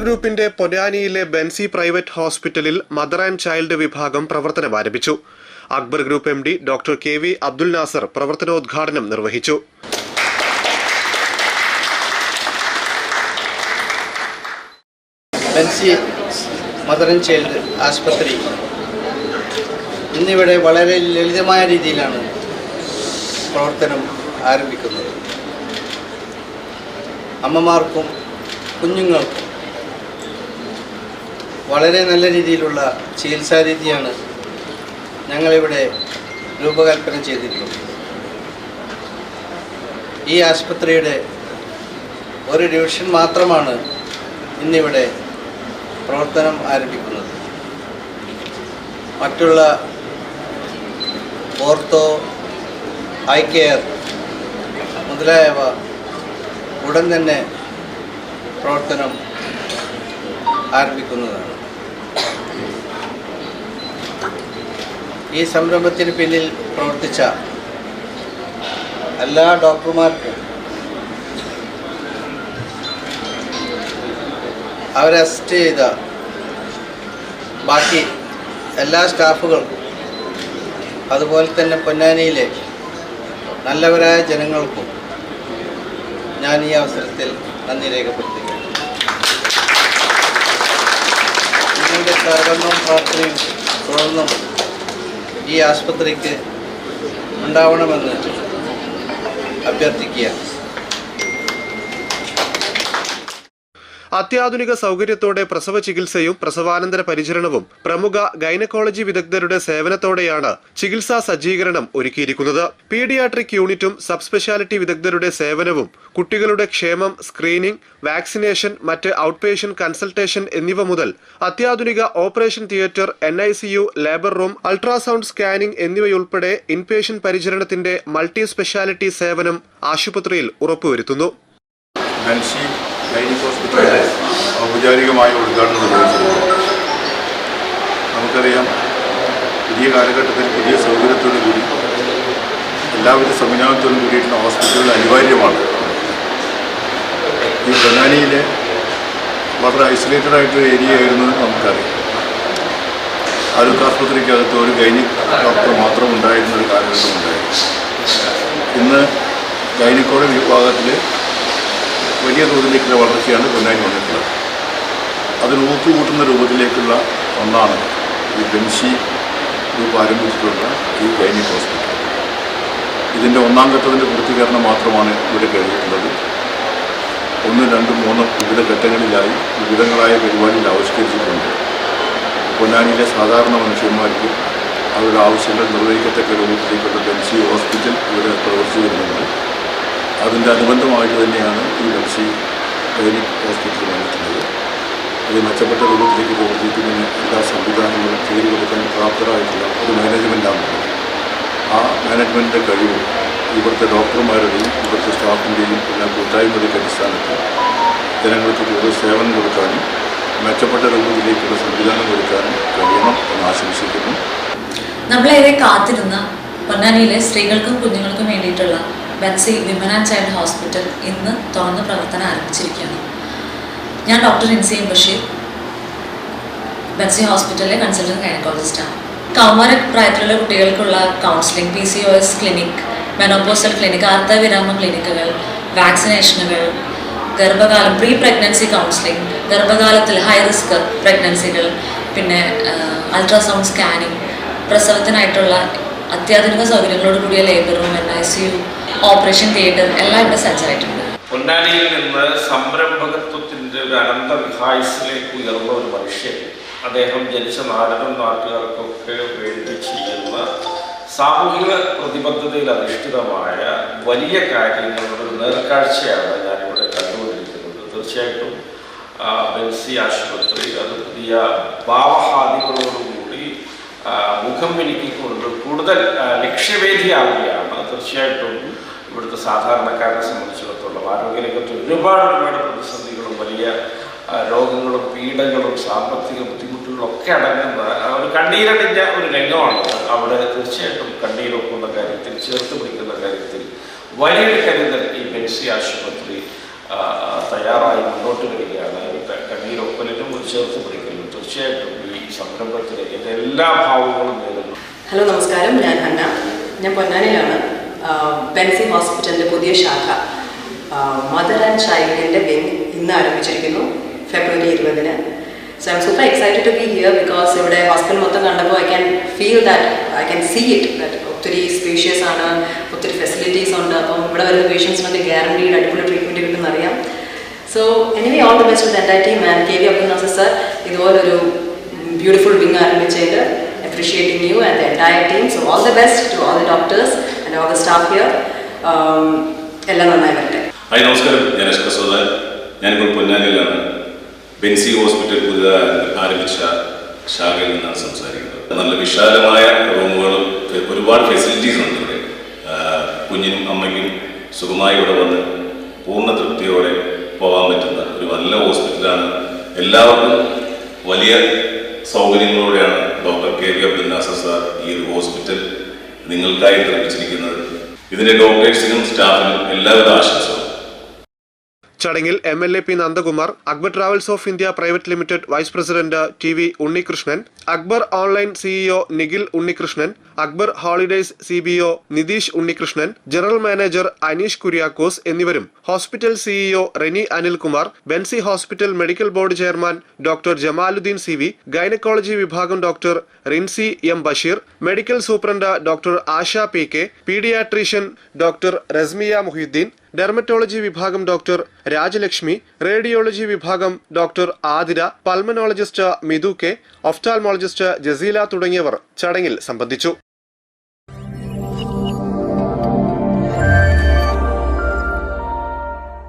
ഗ്രൂപ്പിന്റെ പൊന്നാനിയിലെ ബെൻസി പ്രൈവറ്റ് ഹോസ്പിറ്റലിൽ മദർ ആൻഡ് ചൈൽഡ് വിഭാഗം പ്രവർത്തനം ആരംഭിച്ചു. Akbar group M D doctor K V Abdul Nasser പ്രവർത്തനോദ്ഘാടനം നിർവഹിച്ചു. ബെൻസി മദർ ആൻഡ് ചൈൽഡ് ആശുപത്രി ഇന്നിവിടെ വളരെ ലളിതമായ രീതിയിലാണ് പ്രവർത്തനം ആരംഭിക്കുന്നത്. അമ്മമാർക്കും കുഞ്ഞുങ്ങൾക്കും വളരെ നല്ല രീതിയിലുള്ള ചികിത്സാ രീതിയാണ് ഞങ്ങളിവിടെ രൂപകൽപ്പന ചെയ്തിട്ടുള്ളത്. ഈ ആശുപത്രിയുടെ ഒരു ഡിവിഷൻ മാത്രമാണ് ഇന്നിവിടെ പ്രവർത്തനം ആരംഭിക്കുന്നത്. മറ്റുള്ള ഓർത്തോ ഐ കെയർ മുതലായവ ഉടൻ തന്നെ പ്രവർത്തനം ആരംഭിക്കുന്നതാണ്. ഈ സംരംഭത്തിന് പിന്നിൽ പ്രവർത്തിച്ച എല്ലാ ഡോക്ടർമാർക്കും അവരെ അസിസ്റ്റ് ചെയ്ത ബാക്കി എല്ലാ സ്റ്റാഫുകൾക്കും അതുപോലെ തന്നെ പൊന്നാനിയിലെ നല്ലവരായ ജനങ്ങൾക്കും ഞാൻ ഈ അവസരത്തിൽ നന്ദി രേഖപ്പെടുത്തുകയാണ്. നിങ്ങളുടെ സഹകരണവും പ്രാർത്ഥനയും തുടർന്നും ഈ ആശുപത്രിക്ക് ഉണ്ടാവണമെന്ന് അഭ്യർത്ഥിക്കുകയാണ്. അത്യാധുനിക സൗകര്യത്തോടെ പ്രസവ ചികിത്സയും പ്രസവാനന്തര പരിചരണവും പ്രമുഖ ഗൈനക്കോളജി വിദഗ്ധരുടെ സേവനത്തോടെയാണ് ചികിത്സാ സജ്ജീകരണം ഒരുക്കിയിരിക്കുന്നത്. പീഡിയാട്രിക് യൂണിറ്റും സബ് സ്പെഷ്യാലിറ്റി വിദഗ്ധരുടെ സേവനവും കുട്ടികളുടെ ക്ഷേമം സ്ക്രീനിംഗ് വാക്സിനേഷൻ മറ്റ് ഔട്ട് പേഷ്യൻ കൺസൾട്ടേഷൻ എന്നിവ മുതൽ അത്യാധുനിക operation theatre N I C U labour room ultrasound scanning എന്നിവയുൾപ്പെടെ ഇൻപേഷ്യൻ പരിചരണത്തിന്റെ മൾട്ടി സ്പെഷ്യാലിറ്റി സേവനം ആശുപത്രിയിൽ ഉറപ്പുവരുത്തുന്നു. ബൻഷി ഹോസ്പിറ്റലിന്റെ ഔപചാരികമായി ഉദ്ഘാടനം നിർവഹിച്ചിരുന്നു നമുക്കറിയാം പുതിയ കാലഘട്ടത്തിൽ പുതിയ സൗകര്യത്തോടു കൂടി എല്ലാവിധ സംവിധാനത്തോടും കൂടിയിട്ടുള്ള ഹോസ്പിറ്റലുകൾ അനിവാര്യമാണ്. ഈ ബനാനിയിലെ വളരെ ഐസൊലേറ്റഡ് ആയിട്ടൊരു ഏരിയ ആയിരുന്നു നമുക്കറിയാം. ആരോഗ്യ ആസ്പത്രിക്കകത്ത് ഒരു ഗൈനിക് ഡോക്ടർ മാത്രം ഉണ്ടായിരുന്ന ഒരു കാലഘട്ടം ഉണ്ടായിരുന്നു. ഇന്ന് ഗൈനിക്കോളജി വിഭാഗത്തിൽ വലിയ തോതിലേക്കുള്ള വളർച്ചയാണ് പൊന്നാനി വന്നിട്ടുള്ളത്. അതിന് ഊക്കുകൂട്ടുന്ന രൂപത്തിലേക്കുള്ള ഒന്നാണ് ഈ ബെൻഷി ഗ്രൂപ്പ് ആരംഭിച്ചിട്ടുള്ള ഈ ഗൈനിക് ഹോസ്പിറ്റൽ. ഇതിന്റെ ഒന്നാം ഘട്ടത്തിന്റെ പൂർത്തീകരണം മാത്രമാണ് ഇവിടെ കഴിഞ്ഞിട്ടുള്ളത്. ഒന്ന് രണ്ട് മൂന്ന് വിവിധ ഘട്ടങ്ങളിലായി വിവിധങ്ങളായ പരിപാടിയിൽ ആവിഷ്കരിച്ചിട്ടുണ്ട്. പൊന്നാനിയിലെ സാധാരണ മനുഷ്യന്മാർക്ക് അവരുടെ ആവശ്യങ്ങൾ നിർവഹിക്കത്തക്ക രൂപത്തിലേക്കുള്ള ബെൻസി ഹോസ്പിറ്റൽ ഇവിടെ പ്രവർത്തിച്ചു വരുന്നുണ്ട് അതിന്റെ അനുബന്ധമായിട്ട് തന്നെയാണ് ഈ പക്ഷി ഗൈനിക് ഹോസ്പിറ്റൽ വന്നിട്ടുള്ളത്. അത് മെച്ചപ്പെട്ട രൂപത്തിലേക്ക് പ്രവർത്തിക്കുന്നതിന് എല്ലാ സംവിധാനങ്ങളും ചെയ്തു കൊടുക്കാൻ പ്രാപ്തരായിട്ടുള്ള ഒരു മാനേജ്മെന്റാണ് ആ മാനേജ്മെന്റിന്റെ കഴിവും ഇവിടുത്തെ ഡോക്ടർമാരുടെയും ഇവിടുത്തെ സ്റ്റാഫിന്റെയും എല്ലാം കൂട്ടായ്മയുടെ അടിസ്ഥാനത്തിൽ ജനങ്ങൾക്ക് കൂടുതൽ സേവനം കൊടുക്കാനും മെച്ചപ്പെട്ട രൂപത്തിലേക്കുള്ള സംവിധാനം കൊടുക്കാനും കഴിയണം എന്ന് ആശംസിക്കുന്നു. നമ്മളേറെ കാത്തിരുന്ന പൊന്നാനിയിലെ സ്ത്രീകൾക്കും കുഞ്ഞുങ്ങൾക്കും വേണ്ടിയിട്ടുള്ള Benzy women and child hospital ഇന്ന് തുറന്ന് പ്രവർത്തനം ആരംഭിച്ചിരിക്കുകയാണ്. ഞാൻ ഡോക്ടർ ഇൻസിയും ബഷീർ ബെൻസി ഹോസ്പിറ്റലിലെ കൺസൾട്ടന്റ് ഗൈനക്കോളജിസ്റ്റാണ് കൗമാര പ്രായത്തിലുള്ള കുട്ടികൾക്കുള്ള counselling P C O S clinic menopausal clinic അർത്ഥവിരാമ ക്ലിനിക്കുകൾ വാക്സിനേഷനുകൾ ഗർഭകാലം പ്രീ പ്രഗ്നൻസി കൗൺസിലിംഗ് ഗർഭകാലത്തിൽ ഹൈ റിസ്ക് പ്രഗ്നൻസികൾ പിന്നെ അൾട്രാസൗണ്ട് സ്കാനിങ് പ്രസവത്തിനായിട്ടുള്ള അത്യാധുനിക സൗകര്യങ്ങളോട് കൂടിയ labour room N I C U operation theatre എല്ലാം ഇവിടെ സജ്ജമായിട്ടുണ്ട്. പൊന്നാനിയിൽ നിന്ന് സംരംഭകത്വത്തിന്റെ ഒരു അനന്ത വിഹായസിലേക്ക് ഉയർന്ന ഒരു മനുഷ്യൻ അദ്ദേഹം ജനിച്ച നാടിനും നാട്ടുകാർക്കൊക്കെ വേണ്ടി ചെയ്യുന്ന സാമൂഹിക പ്രതിബദ്ധതയിൽ അധിഷ്ഠിതമായ വലിയ കാര്യങ്ങളുടെ ഒരു നേർക്കാഴ്ചയാണ് ഞാനിവിടെ കണ്ടുകൊണ്ടിരിക്കുന്നത്. തീർച്ചയായിട്ടും ബെൻസി ആശുപത്രി അത് പുതിയ ഭാവഹാദികളോടുകൂടി മുഖം വിനിക്കൊണ്ട് കൂടുതൽ ലക്ഷ്യവേദിയാവുകയാണ്. തീർച്ചയായിട്ടും ഇവിടുത്തെ സാധാരണക്കാരനെ സംബന്ധിച്ചിടത്തോളം ആരോഗ്യരംഗത്ത് ഒരുപാട് ഒരുപാട് പ്രതിസന്ധികളും വലിയ രോഗങ്ങളും പീഡകളും സാമ്പത്തിക ബുദ്ധിമുട്ടുകളും ഒക്കെ അടങ്ങുന്ന ഒരു കണ്ണീരടിന്റെ ഒരു രംഗമാണ് അവിടെ തീർച്ചയായിട്ടും കണ്ണീരൊക്കുന്ന കാര്യത്തിൽ ചേർത്ത് പിടിക്കുന്ന കാര്യത്തിൽ വലിയൊരു കരുതൽ ഈ ബെൻസി ആശുപത്രി തയ്യാറായി മുന്നോട്ട് വരികയാണ്. കണ്ണീരൊപ്പലിനും ഒരു ചേർത്ത് പിടിക്കലും. തീർച്ചയായിട്ടും ഈ സംരംഭത്തിലേക്ക് എന്റെ എല്ലാ ഭാവങ്ങളും നേരുന്നു ഹലോ നമസ്കാരം. ഞാൻ ഹന്ന. ഞാൻ പൊന്നാനിയിലാണ്. ബെൻസി ഹോസ്പിറ്റലിന്റെ പുതിയ ശാഖ മദർ ആൻഡ് ചൈൽഡിന്റെ വിങ് ഇന്ന് ആരംഭിച്ചിരിക്കുന്നു ഫെബ്രുവരി ഇരുപതിന്. So I super excited to be here because ഇവിടെ ഹോസ്പിറ്റൽ മൊത്തം കണ്ടപ്പോൾ I can feel that I can see it that ഒത്തിരി സ്പേഷ്യസ് ആണ് ഒത്തിരി ഫെസിലിറ്റീസ് ഉണ്ട്. അപ്പം ഇവിടെ വരുന്ന പേഷ്യൻസിനൊക്കെ ഗ്യാരണ്ടീഡ് അടിപൊളി treatment കിട്ടുമെന്നറിയാം so anyway all the best with എന്റെ team and K V Abdul sir ഇതുപോലൊരു ബ്യൂട്ടിഫുൾ വിങ് ആരംഭിച്ചതിൽ appreciating you and the entire team. So all the best to all the doctors. All the staff here. Um, എല്ലാം നന്നായി വരട്ടെ. Hi നമസ്കാരം. ഞാൻ അഷ്ക സോദാൻ ഞാനിപ്പോൾ പൊന്നാനിയിലാണ്. Benzy hospital പുതുതായി ആരംഭിച്ച ശാഖയിൽ നിന്നാണ് സംസാരിക്കുന്നത്. നല്ല വിശാലമായ റൂമുകളും ഒരുപാട് ഫെസിലിറ്റീസ് ഉണ്ട് ഇവിടെ. കുഞ്ഞിനും അമ്മയ്ക്കും സുഖമായി ഇവിടെ വന്ന് പൂർണ തൃപ്തിയോടെ പോകാൻ പറ്റുന്ന ഒരു നല്ല ഹോസ്പിറ്റലാണ്. എല്ലാവർക്കും വലിയ സൗകര്യങ്ങളോടെയാണ് doctor K V Abdul Nasser sir ഈ ഒരു ഹോസ്പിറ്റൽ നിങ്ങൾക്കായി നിർമ്മിച്ചിരിക്കുന്നത് ഇതിന്റെ ഡോക്ടേഴ്സിനും സ്റ്റാഫിനും എല്ലാവിധ ആശംസകളും. ചടങ്ങിൽ M L A P Nandakumar Akbar travels of India private limited vice president T V Unnikrishnan Akbar online CEO Nikhil Unnikrishnan Akbar holidays CBO Nitheesh Unnikrishnan general manager Aneesh Kuriakose എന്നിവരും hospital CEO Reni Anilkumar Benzy hospital medical board chairman doctor Jamaluddin C V gynaecology വിഭാഗം doctor Rinsy M Basheer medical superintendent doctor Asha P K paediatrician doctor Rasmiya Muhiyudheen dermatology വിഭാഗം doctor Rajalakshmi radiology വിഭാഗം doctor Athira pulmonologist Mithu K ophthalmologist Jaseela തുടങ്ങിയവർ ചടങ്ങിൽ സംബന്ധിച്ചു.